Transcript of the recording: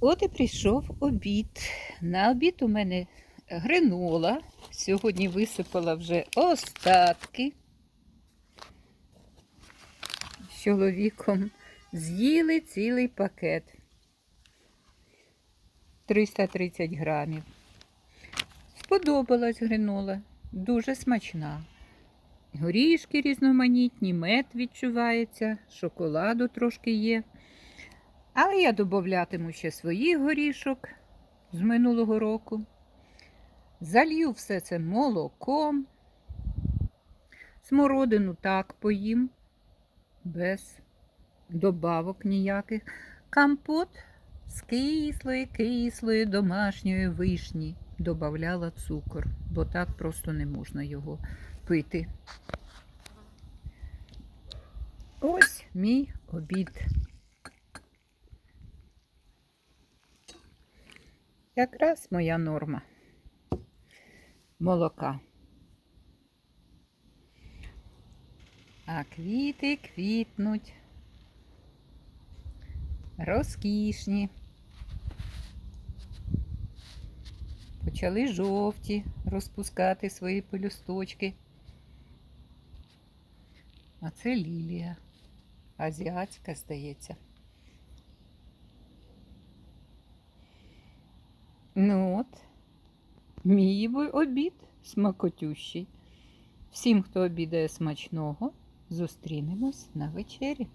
От і прийшов обід. На обід у мене гринола. Сьогодні висипала вже остатки. З чоловіком з'їли цілий пакет. 330 грамів. Сподобалась гринола. Дуже смачна. Горішки різноманітні, мед відчувається, шоколаду трошки є. Але я додатиму ще своїх горішок з минулого року. Залью все це молоком. Смородину так поїм, без добавок ніяких. Компот з кислої, кислої домашньої вишні. Добавляла цукор, бо так просто не можна його пити. Ось мій обід. Якраз моя норма молока. А квіти квітнуть. Розкішні. Почали жовті розпускати свої пелюсточки. А це лілія. Азіатська, здається. Ну от, мій обід смакотющий. Всім, хто обідає смачного, зустрінемось на вечері.